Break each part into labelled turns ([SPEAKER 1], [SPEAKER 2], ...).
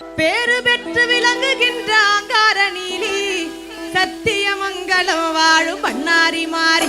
[SPEAKER 1] பேரு பெற்று விளங்குகின்ற அங்கார நீலி சத்தியமங்கலம் வாழும் பண்ணாரி மாறி.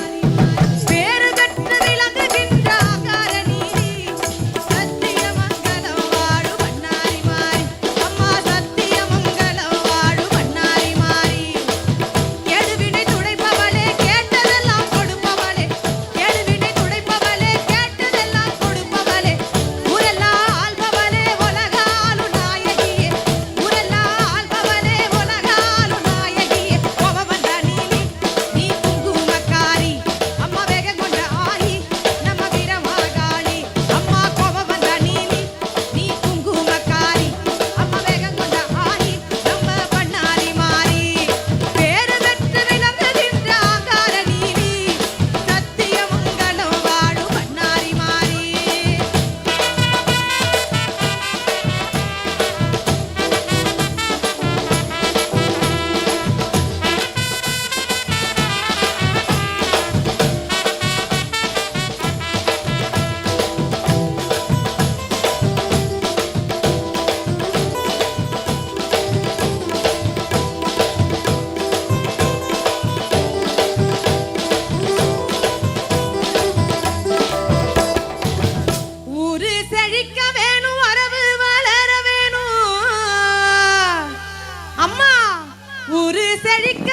[SPEAKER 1] Malik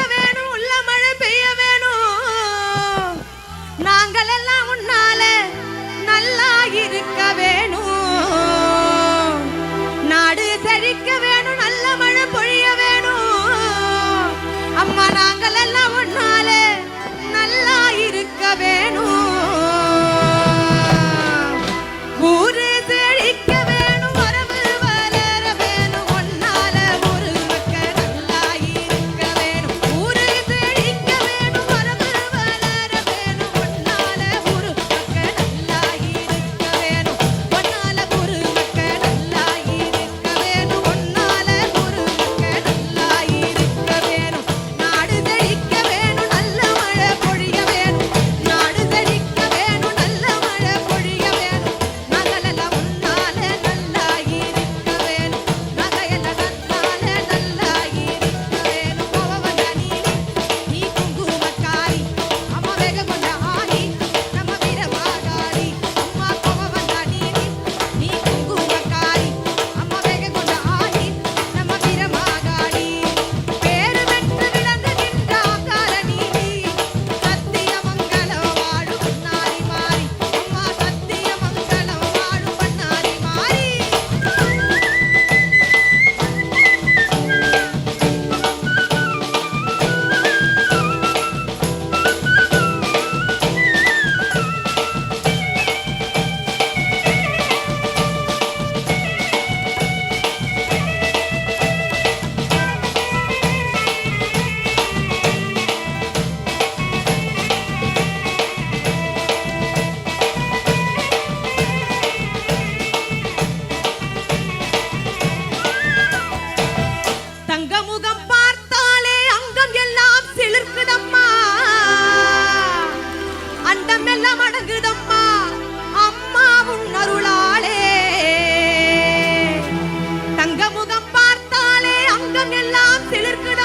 [SPEAKER 1] முகம் பார்த்தாலே அங்கம் எல்லாம் சிலிர்க்கிட